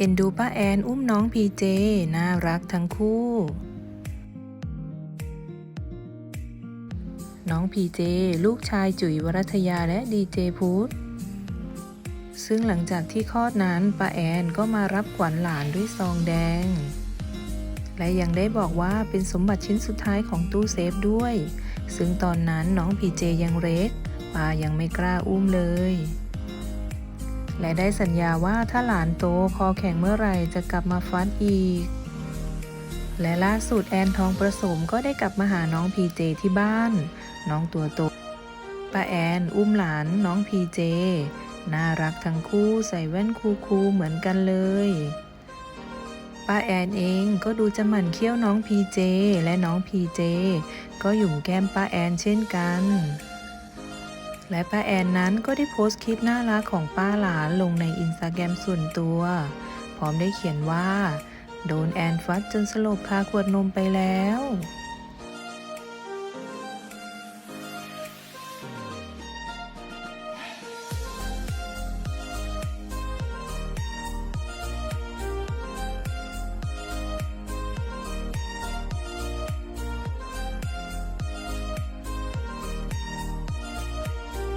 เอ็นดูป้าแอนอุ้มน้องพีเจ น่ารักทั้งคู่ น้องพีเจ ลูกชายจุ๋ยวรัตยาและดีเจพุทธซึ่งหลังจากที่คลอดนั้นป้าแอนก็มารับขวัญหลานด้วยซองแดง และยังได้บอกว่าเป็นสมบัติชิ้นสุดท้ายของตู้เซฟด้วย ซึ่งตอนนั้นน้องพีเจยังเล็กป้ายังไม่กล้าอุ้มเลย และได้สัญญาว่าถ้าหลานโตคอแข็งเมื่อไหร่จะกลับมาฟัดอีก และล่าสุดแอนทองประสมก็ได้กลับมาหาน้องพีเจที่บ้าน น้องตัวโตป้าแอนอุ้มหลานน้องพีเจน่ารักทั้งคู่ใส่แว่นคูลๆเหมือนกันเลยป้าแอนเองก็ดูจะหมั่นเคี้ยวน้องพีเจและน้องพีเจก็หยุ่มแก้มป้าแอนเช่นกัน และป้าแอนนั้นก็ได้โพสต์คลิปน่ารักของป้าหลานลงในอินสตาแกรมส่วนตัว พร้อมได้เขียนว่า โดนแอนฟัดจนสลบคาขวดนมไปแล้ว